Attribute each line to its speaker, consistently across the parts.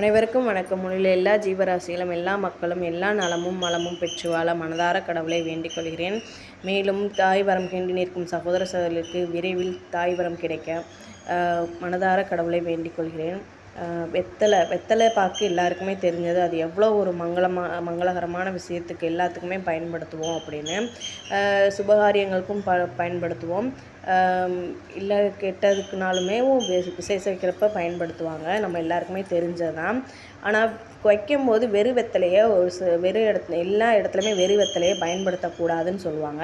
Speaker 1: அனைவருக்கும் வணக்கம். உள்ள எல்லா ஜீவராசிகளும் எல்லா மக்களும் எல்லா நலமும் மலமும் பெற்று வாழ மனதார கடவுளை வேண்டிக் கொள்கிறேன். மேலும் தாய் வரம் கேண்டி நிற்கும் சகோதர சகோதரர்களுக்கு விரைவில் தாய் வரம் கிடைக்க மனதார கடவுளை வேண்டிக் கொள்கிறேன். வெத்தலை வெத்தலை பாக்கு எல்லாருக்குமே தெரிஞ்சது. அது எவ்வளோ ஒரு மங்களமாக மங்களகரமான விஷயத்துக்கு எல்லாத்துக்குமே பயன்படுத்துவோம் அப்படின்னு. சுபகாரியங்களுக்கும் ப பயன்படுத்துவோம். இல்லை கெட்டதுக்குனாலுமே விசேஷ வைக்கிறப்ப பயன்படுத்துவாங்க. நம்ம எல்லாருக்குமே தெரிஞ்சது தான் ஆனால் வைக்கும்போது வெறு வெத்தலையை ஒரு ச வெறு இடத்துல எல்லா இடத்துலையுமே வெறு வெத்தலையை பயன்படுத்தக்கூடாதுன்னு சொல்லுவாங்க.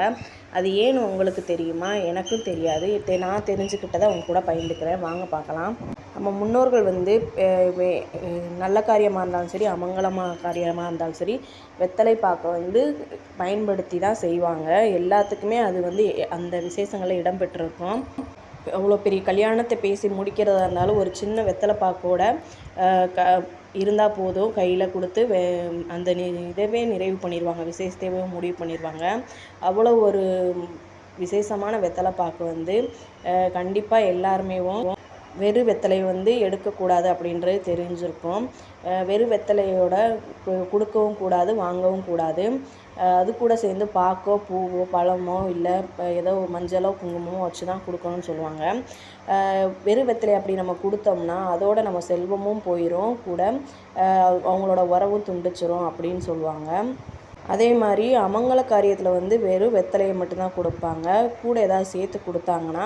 Speaker 1: அது ஏன்னு உங்களுக்கு தெரியுமா? எனக்கும் தெரியாது. நான் தெரிஞ்சுக்கிட்டதை அவங்க கூட பகிர்ந்துக்கிறேன். வாங்க பார்க்கலாம். நம்ம முன்னோர்கள் வந்து நல்ல காரியமாக இருந்தாலும் சரி அமங்கலமாக காரியமாக இருந்தாலும் சரி வெத்தலை பாக்கை வந்து பயன்படுத்தி தான் செய்வாங்க. எல்லாத்துக்குமே அது வந்து அந்த விசேஷங்களில் இடம்பெற்றிருக்கும் அவ்வளோ பெரிய கல்யாணத்தை பேசி முடிக்கிறதா இருந்தாலும் ஒரு சின்ன வெத்தலை பாக்கோட க இருந்தால் போதும். கையில் கொடுத்து வே அந்த நி இதவே நிறைவு பண்ணிடுவாங்க விசேஷத்தையே முடிவு பண்ணிடுவாங்க அவ்வளோ ஒரு விசேஷமான வெத்தலை பாக்கு வந்து கண்டிப்பாக எல்லாருமேவும் வெறு வெத்தலை வந்து எடுக்கக்கூடாது அப்படின்றது தெரிஞ்சிருக்கும். வெறு வெத்தலையோட கொடுக்கவும் கூடாது வாங்கவும் கூடாது. அது கூட சேர்ந்து பாக்கோ பூவோ பழமோ இல்லை ஏதோ மஞ்சளோ குங்குமமோ வச்சு தான் கொடுக்கணும்னு சொல்லுவாங்க. வெறு வெத்தலை அப்படி நம்ம கொடுத்தோம்னா அதோட நம்ம செல்வமும் போயிடும் கூட அவங்களோட உறவும் துண்டிச்சிரும் அப்படின்னு சொல்லுவாங்க. அதே மாதிரி அமங்கல காரியத்தில் வந்து வெறும் வெத்தலையை மட்டும்தான் கொடுப்பாங்க. கூட ஏதாவது சேர்த்து கொடுத்தாங்கன்னா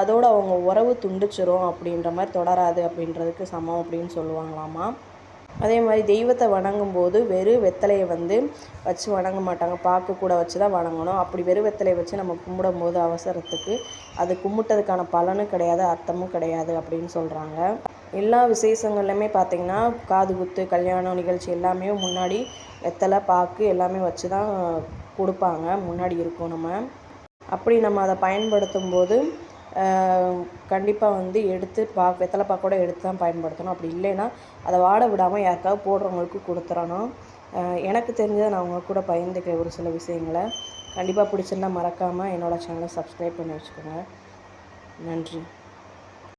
Speaker 1: அதோடு அவங்க உறவு துண்டிச்சிரும் அப்படின்ற மாதிரி தொடராது அப்படின்றதுக்கு சமம் அப்படின்னு சொல்லுவாங்களாமா? அதே மாதிரி தெய்வத்தை வணங்கும் போது வெறும் வெத்தலையை வந்து வச்சு வணங்க மாட்டாங்க. பாக்கு கூட வச்சு தான் வணங்கணும். அப்படி வெறும் வெத்தலையை வச்சு நம்ம கும்பிடும் போது அவசரத்துக்கு அது கும்பிட்டதுக்கான பலனும் கிடையாது அர்த்தமும் கிடையாது அப்படின்னு சொல்கிறாங்க எல்லா விசேஷங்கள்லையுமே பார்த்திங்கன்னா காது குத்து கல்யாணம் நிகழ்ச்சி எல்லாமே முன்னாடி வெத்தலை பாக்கு எல்லாமே வச்சு தான் கொடுப்பாங்க. முன்னாடி இருக்கும் நம்ம. அப்படி நம்ம அதை பயன்படுத்தும் போது கண்டிப்பாக வந்து எடுத்து பா வெத்தலை பாக்கோட எடுத்து தான் பயன்படுத்தணும். அப்படி இல்லைன்னா அதை வாட விடாமல் யாருக்காவது போடுறவங்களுக்கு கொடுத்துறணும். எனக்கு தெரிஞ்சதை நான் அவங்க கூட பயந்துக்கிறேன் ஒரு சில விஷயங்களை. கண்டிப்பாக பிடிச்சிருந்தா மறக்காமல் என்னோடய சேனலை சப்ஸ்கிரைப் பண்ணி வச்சுக்கோங்க. நன்றி.